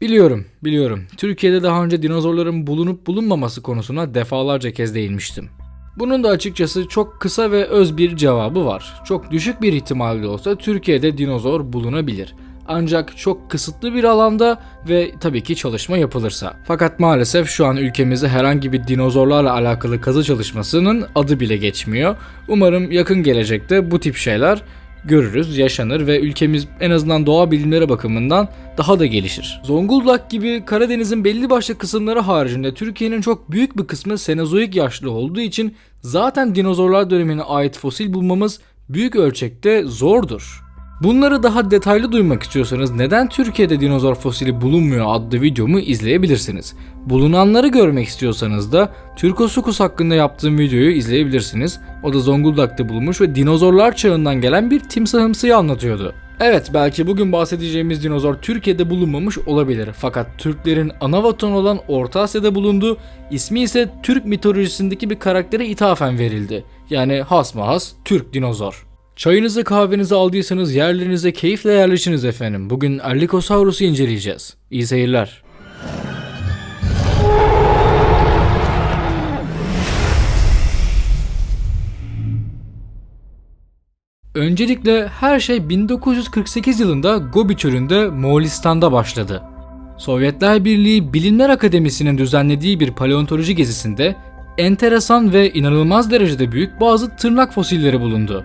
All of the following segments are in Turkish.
Biliyorum, biliyorum. Türkiye'de daha önce dinozorların bulunup bulunmaması konusuna defalarca kez değinmiştim. Bunun da açıkçası çok kısa ve öz bir cevabı var. Çok düşük bir ihtimalle olsa Türkiye'de dinozor bulunabilir. Ancak çok kısıtlı bir alanda ve tabii ki çalışma yapılırsa. Fakat maalesef şu an ülkemizde herhangi bir dinozorlarla alakalı kazı çalışmasının adı bile geçmiyor. Umarım yakın gelecekte bu tip şeyler görürüz, yaşanır ve ülkemiz en azından doğa bilimleri bakımından daha da gelişir. Zonguldak gibi Karadeniz'in belli başlı kısımları haricinde Türkiye'nin çok büyük bir kısmı Senozoik yaşlı olduğu için zaten dinozorlar dönemine ait fosil bulmamız büyük ölçekte zordur. Bunları daha detaylı duymak istiyorsanız neden Türkiye'de dinozor fosili bulunmuyor adlı videomu izleyebilirsiniz. Bulunanları görmek istiyorsanız da Türkosukus hakkında yaptığım videoyu izleyebilirsiniz. O da Zonguldak'ta bulunmuş ve dinozorlar çağından gelen bir timsahımsıyı anlatıyordu. Evet belki bugün bahsedeceğimiz dinozor Türkiye'de bulunmamış olabilir. Fakat Türklerin ana vatanı olan Orta Asya'da bulundu. İsmi ise Türk mitolojisindeki bir karaktere ithafen verildi. Yani hasmahas Türk dinozor. Çayınızı kahvenizi aldıysanız yerlerinize keyifle yerleşiniz efendim. Bugün Erlikosaurus'u inceleyeceğiz. İyi seyirler. Öncelikle her şey 1948 yılında Gobi Çölü'nde Moğolistan'da başladı. Sovyetler Birliği Bilimler Akademisi'nin düzenlediği bir paleontoloji gezisinde enteresan ve inanılmaz derecede büyük bazı tırnak fosilleri bulundu.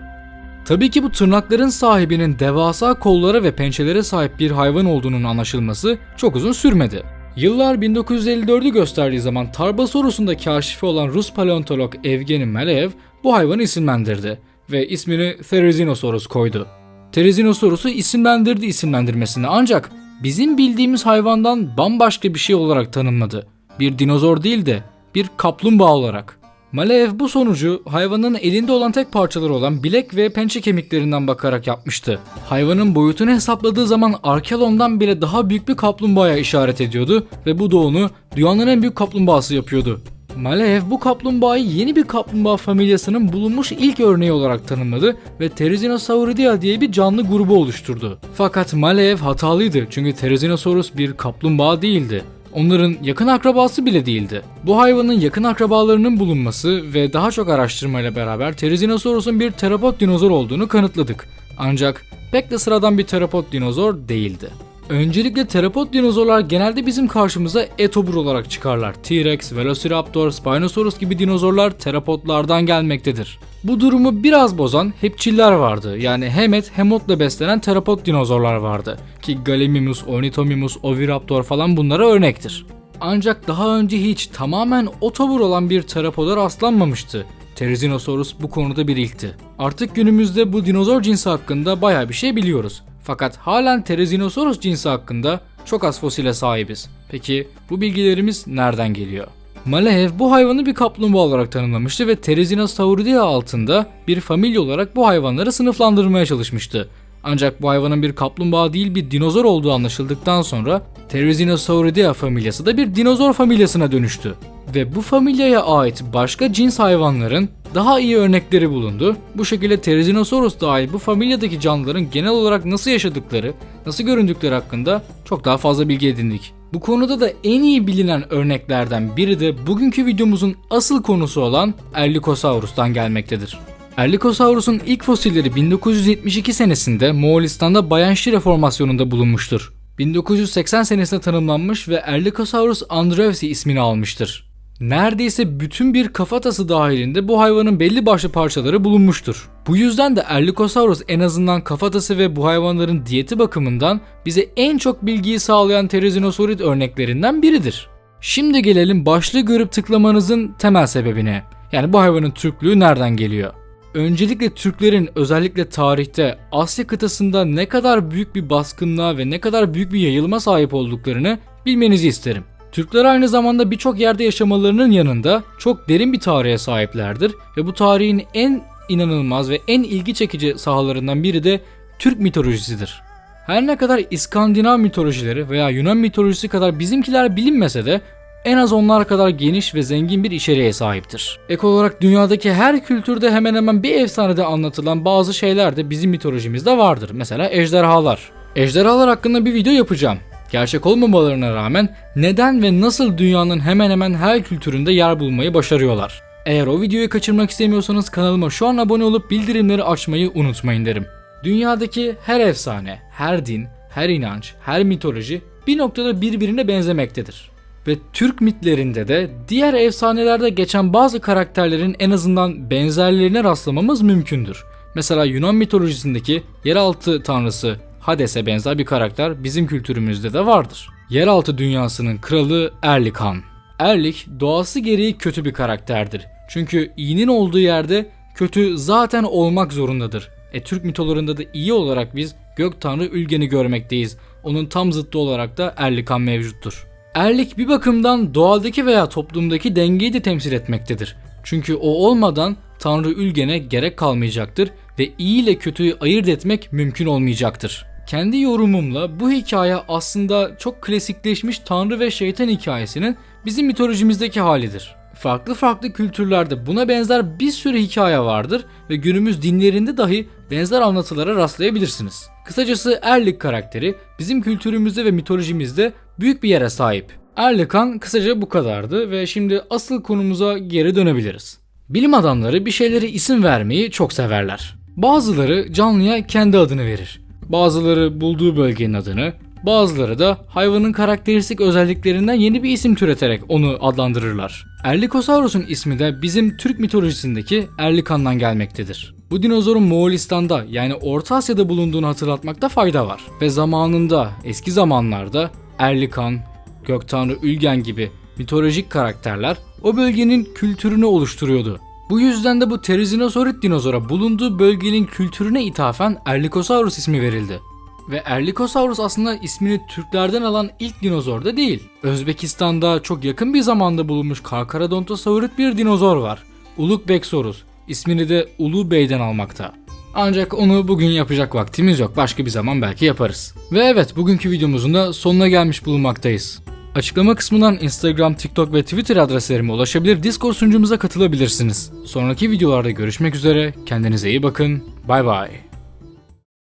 Tabii ki bu tırnakların sahibinin devasa kollara ve pençelere sahip bir hayvan olduğunun anlaşılması çok uzun sürmedi. Yıllar 1954'ü gösterdiği zaman Tarbosaurus'un da kaşifi olan Rus paleontolog Evgeni Maleev bu hayvanı isimlendirdi ve ismini Therizinosaurus koydu. Therizinosaurus'u isimlendirdi isimlendirmesini ancak bizim bildiğimiz hayvandan bambaşka bir şey olarak tanımladı. Bir dinozor değil de bir kaplumbağa olarak. Maleev bu sonucu hayvanın elinde olan tek parçaları olan bilek ve pençe kemiklerinden bakarak yapmıştı. Hayvanın boyutunu hesapladığı zaman Arkelon'dan bile daha büyük bir kaplumbağaya işaret ediyordu ve bu da onu dünyanın en büyük kaplumbağası yapıyordu. Maleev bu kaplumbağayı yeni bir kaplumbağa familyasının bulunmuş ilk örneği olarak tanımladı ve Therizinosauridae diye bir canlı grubu oluşturdu. Fakat Maleev hatalıydı çünkü Therizinosaurus bir kaplumbağa değildi. Onların yakın akrabası bile değildi. Bu hayvanın yakın akrabalarının bulunması ve daha çok araştırmayla beraber Therizinosaurus'un bir terapod dinozor olduğunu kanıtladık. Ancak pek de sıradan bir terapod dinozor değildi. Öncelikle terapod dinozorlar genelde bizim karşımıza etobur olarak çıkarlar. T-Rex, Velociraptor, Spinosaurus gibi dinozorlar terapodlardan gelmektedir. Bu durumu biraz bozan hepçiller vardı. Yani hem et hem otla beslenen terapod dinozorlar vardı. Ki Gallimimus, Ornithomimus, Oviraptor falan bunlara örnektir. Ancak daha önce hiç tamamen otobur olan bir terapoda rastlanmamıştı. Therizinosaurus bu konuda bir ilkti. Artık günümüzde bu dinozor cinsi hakkında baya bir şey biliyoruz. Fakat halen Therizinosaurus cinsi hakkında çok az fosile sahibiz. Peki bu bilgilerimiz nereden geliyor? Maleev bu hayvanı bir kaplumbağa olarak tanımlamıştı ve Therizinosauridae altında bir familya olarak bu hayvanları sınıflandırmaya çalışmıştı. Ancak bu hayvanın bir kaplumbağa değil bir dinozor olduğu anlaşıldıktan sonra Therizinosauridae familyası da bir dinozor familyasına dönüştü. Ve bu familyaya ait başka cins hayvanların daha iyi örnekleri bulundu. Bu şekilde Therizinosaurus dahil bu familyadaki canlıların genel olarak nasıl yaşadıkları, nasıl göründükleri hakkında çok daha fazla bilgi edindik. Bu konuda da en iyi bilinen örneklerden biri de bugünkü videomuzun asıl konusu olan Erlikosaurus'tan gelmektedir. Erlikosaurus'un ilk fosilleri 1972 senesinde Moğolistan'da Bayanşi formasyonunda bulunmuştur. 1980 senesinde tanımlanmış ve Erlikosaurus andrewsi ismini almıştır. Neredeyse bütün bir kafatası dahilinde bu hayvanın belli başlı parçaları bulunmuştur. Bu yüzden de Erlikosaurus en azından kafatası ve bu hayvanların diyeti bakımından bize en çok bilgiyi sağlayan Therizinosaurid örneklerinden biridir. Şimdi gelelim başlığı görüp tıklamanızın temel sebebine. Yani bu hayvanın Türklüğü nereden geliyor? Öncelikle Türklerin özellikle tarihte Asya kıtasında ne kadar büyük bir baskınlığa ve ne kadar büyük bir yayılma sahip olduklarını bilmenizi isterim. Türkler aynı zamanda birçok yerde yaşamalarının yanında çok derin bir tarihe sahiplerdir ve bu tarihin en inanılmaz ve en ilgi çekici sahalarından biri de Türk mitolojisidir. Her ne kadar İskandinav mitolojileri veya Yunan mitolojisi kadar bizimkiler bilinmese de en az onlar kadar geniş ve zengin bir içeriğe sahiptir. Ek olarak dünyadaki her kültürde hemen hemen bir efsanede anlatılan bazı şeyler de bizim mitolojimizde vardır. Mesela ejderhalar. Ejderhalar hakkında bir video yapacağım. Gerçek olmamalarına rağmen neden ve nasıl dünyanın hemen hemen her kültüründe yer bulmayı başarıyorlar. Eğer o videoyu kaçırmak istemiyorsanız kanalıma şu an abone olup bildirimleri açmayı unutmayın derim. Dünyadaki her efsane, her din, her inanç, her mitoloji bir noktada birbirine benzemektedir. Ve Türk mitlerinde de diğer efsanelerde geçen bazı karakterlerin en azından benzerlerine rastlamamız mümkündür. Mesela Yunan mitolojisindeki yeraltı tanrısı Hades'e benzer bir karakter bizim kültürümüzde de vardır. Yeraltı dünyasının kralı Erlik Han. Erlik doğası gereği kötü bir karakterdir. Çünkü iyinin olduğu yerde kötü zaten olmak zorundadır. E Türk mitolarında da iyi olarak biz gök tanrı Ülgen'i görmekteyiz. Onun tam zıttı olarak da Erlikan mevcuttur. Erlik bir bakımdan doğadaki veya toplumdaki dengeyi de temsil etmektedir. Çünkü o olmadan Tanrı Ülgen'e gerek kalmayacaktır ve iyi ile kötüyü ayırt etmek mümkün olmayacaktır. Kendi yorumumla bu hikaye aslında çok klasikleşmiş Tanrı ve şeytan hikayesinin bizim mitolojimizdeki halidir. Farklı farklı kültürlerde buna benzer bir sürü hikaye vardır ve günümüz dinlerinde dahi benzer anlatılara rastlayabilirsiniz. Kısacası Erlik karakteri bizim kültürümüzde ve mitolojimizde büyük bir yere sahip. Erlikan kısaca bu kadardı ve şimdi asıl konumuza geri dönebiliriz. Bilim adamları bir şeylere isim vermeyi çok severler. Bazıları canlıya kendi adını verir. Bazıları bulduğu bölgenin adını, bazıları da hayvanın karakteristik özelliklerinden yeni bir isim türeterek onu adlandırırlar. Erlikosaurus'un ismi de bizim Türk mitolojisindeki Erlikan'dan gelmektedir. Bu dinozorun Moğolistan'da yani Orta Asya'da bulunduğunu hatırlatmakta fayda var. Ve zamanında, eski zamanlarda Erlikan, Gök Tanrı Ülgen gibi mitolojik karakterler o bölgenin kültürünü oluşturuyordu. Bu yüzden de bu Therizinosaurus dinozora bulunduğu bölgenin kültürüne ithafen Erlikosaurus ismi verildi. Ve Erlikosaurus aslında ismini Türklerden alan ilk dinozor da değil. Özbekistan'da çok yakın bir zamanda bulunmuş Karkarodontosaurus bir dinozor var. Ulukbeksaurus. İsmini de Ulu Bey'den almakta. Ancak onu bugün yapacak vaktimiz yok. Başka bir zaman belki yaparız. Ve evet bugünkü videomuzun da sonuna gelmiş bulunmaktayız. Açıklama kısmından Instagram, TikTok ve Twitter adreslerime ulaşabilir, Discord sunucumuza katılabilirsiniz. Sonraki videolarda görüşmek üzere, kendinize iyi bakın, bay bay.